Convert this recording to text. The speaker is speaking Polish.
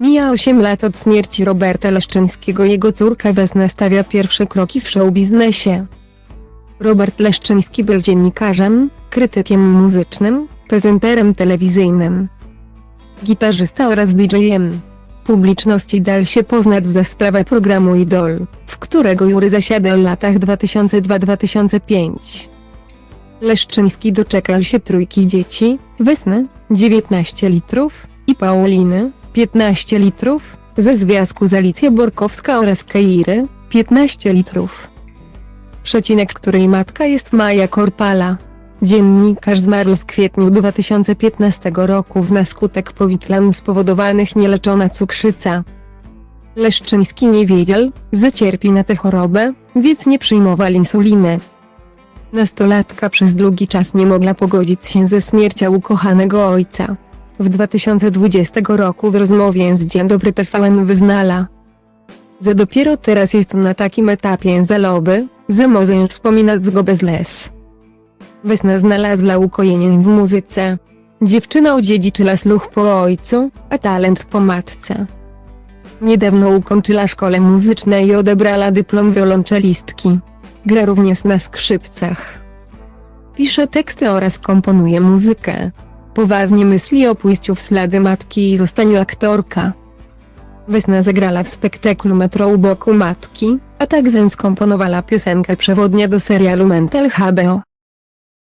Mija 8 lat od śmierci Roberta Leszczyńskiego. Jego córka Wesna stawia pierwsze kroki w showbiznesie. Robert Leszczyński był dziennikarzem, krytykiem muzycznym, prezenterem telewizyjnym, gitarzysta oraz DJ-em. Publiczności dal się poznać za sprawę programu Idol, w którego jury zasiada w latach 2002-2005. Leszczyński doczekał się trójki dzieci, Wesny, 19 litrów, i Pauliny, 15 litrów, ze związku z Alicją Borkowska oraz Keiry, 15 litrów. Przecinek której matka jest Maja Korpala. Dziennikarz zmarł w kwietniu 2015 roku na skutek powiklan spowodowanych nieleczona cukrzyca. Leszczyński nie wiedział, że cierpi na tę chorobę, więc nie przyjmował insuliny. Nastolatka przez długi czas nie mogła pogodzić się ze śmiercią ukochanego ojca. W 2020 roku w rozmowie z Dzień Dobry TVN wyznala, że dopiero teraz jest na takim etapie zaloby, że może wspominać go bez les. Wesna znalazła ukojenie w muzyce. Dziewczyna odziedziczyła słuch po ojcu, a talent po matce. Niedawno ukończyła szkołę muzyczną i odebrała dyplom wiolonczelistki. Gra również na skrzypcach. Pisze teksty oraz komponuje muzykę. Poważnie myśli o pójściu w ślady matki i zostaniu aktorka. Wesna zagrała w spektaklu Metro u boku matki, a także skomponowała piosenkę przewodnia do serialu Mental HBO.